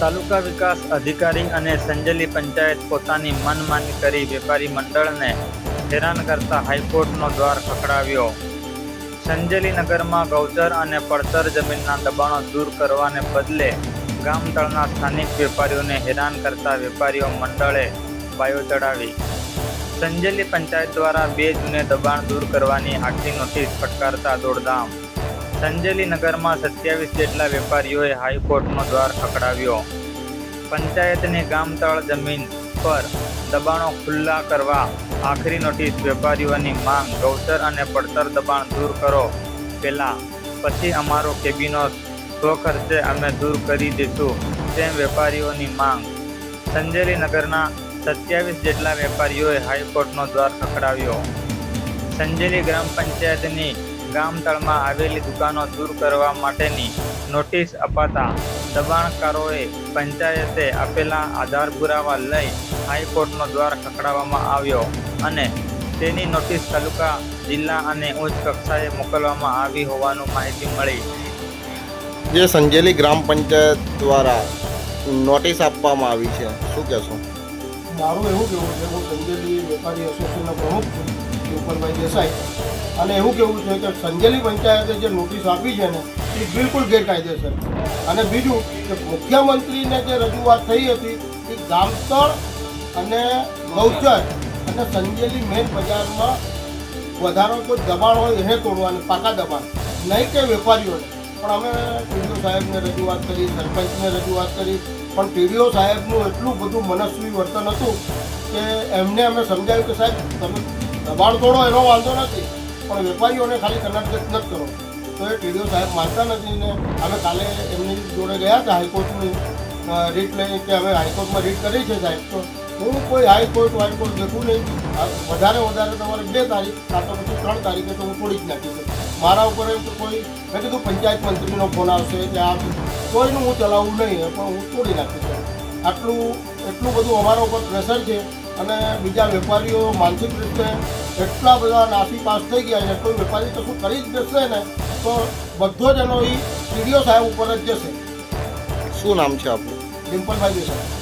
તાલુકા વિકાસ અધિકારી અને સંજેલી પંચાયત પોતાની મનમાની કરી વેપારી મંડળને હેરાન કરતા હાઈકોર્ટનો દ્વાર ખખડાવ્યો. સંજેલી નગરમાં ગૌચર અને પડતર જમીનના દબાણો દૂર કરવાને બદલે ગામતળના સ્થાનિક વેપારીઓને હેરાન કરતા વેપારીઓ મંડળે બાયો ચડાવી. સંજેલી પંચાયત દ્વારા બે જૂને દબાણ દૂર કરવાની આખી નોટિસ ફટકારતા દોડધામ સંજેલી નગરમાં સત્યાવીસ જેટલા વેપારીઓએ હાઈકોર્ટનો દ્વાર ખખડાવ્યો. પંચાયતની ગામતળ જમીન પર દબાણો ખુલ્લા કરવા આખરી નોટિસ વેપારીઓની માંગ. ગૌચર અને પડતર દબાણ દૂર કરો. પહેલાં પછી અમારો કેબિનો સ્વખર્ચે અમે દૂર કરી દઈશું તેમ વેપારીઓની માંગ. સંજેલી નગરના સત્યાવીસ જેટલા વેપારીઓએ હાઈકોર્ટનો દ્વાર ખખડાવ્યો. સંજેલી ગ્રામ પંચાયતની ગામતળમાં આવેલી દુકાનો દૂર કરવા માટેની નોટિસ અપાતા દબાણકારોએ પંચાયતે આપેલા આધાર પુરાવા લઈ હાઈકોર્ટનો દ્વાર ખખડાવવામાં આવ્યો અને તેની નોટિસ તાલુકા, જિલ્લા અને ઉચ્ચ કક્ષાએ મોકલવામાં આવી હોવાનું માહિતી મળી. જે સંજેલી ગ્રામ પંચાયત દ્વારા નોટિસ આપવામાં આવી છે. શું કહેશો? મારું એવું કેવું છે, હું સંજેલી વેપારી એસોસિએશનના પ્રમુખ છું ગોપાલભાઈ દેસાઈ. અને એવું કેવું છે કે સંજેલી પંચાયતે જે નોટિસ આપી છે ને, એ બિલકુલ ગેરકાયદેસર અને બીજું કે મુખ્યમંત્રીને જે રજૂઆત થઈ હતી, એ ગામતળ અને ગૌચર અને સંજેલી મેન બજારમાં વધારો કોઈ દબાણ હોય, એને તોડવાનું, પાકા દબાણ. નહીં કે વેપારીઓને. પણ અમે સાહેબને રજૂઆત કરી, સરપંચને રજૂઆત કરી. પણ ટીડીઓ સાહેબનું એટલું બધું મનસ્વી વર્તન હતું કે એમને અમે સમજાવ્યું કે સાહેબ, તમે દબાણ તોડો, એનો વાંધો નથી. પણ વેપારીઓને ખાલી કન્નડગત નથી કરો. તો એ ટીડીઓ સાહેબ માનતા નથી ને અમે કાલે એમની જોડે ગયા હતા હાઈકોર્ટની રીટ લઈને કે અમે હાઈકોર્ટમાં રીટ કરી છે સાહેબ. તો હું કોઈ હાઈકોર્ટ હાઈકોર્ટ દેખું નહીં. વધારે વધારે તમારે બે તારીખ, કાં તો પછી ત્રણ તારીખે તો હું તોડી જ નાખીશ મારા ઉપર એમ કોઈ મેં કીધું પંચાયત મંત્રીનો ફોન આવશે કે આ કોઈનું હું ચલાવું નહીં પણ હું તોડી નાખીશ આટલું એટલું બધું અમારા ઉપર પ્રેશર છે અને બીજા વેપારીઓ માનસિક રીતે એટલા બધા નાસી પાસ થઈ ગયા છે કોઈ વેપારી કશું કરી જ દેશે ને? તો બધો જ એનો એ સીડીઓ સાહેબ ઉપર જ જશે. શું નામ છે આપણું ડિમ્પલભાઈ દેસાઈ.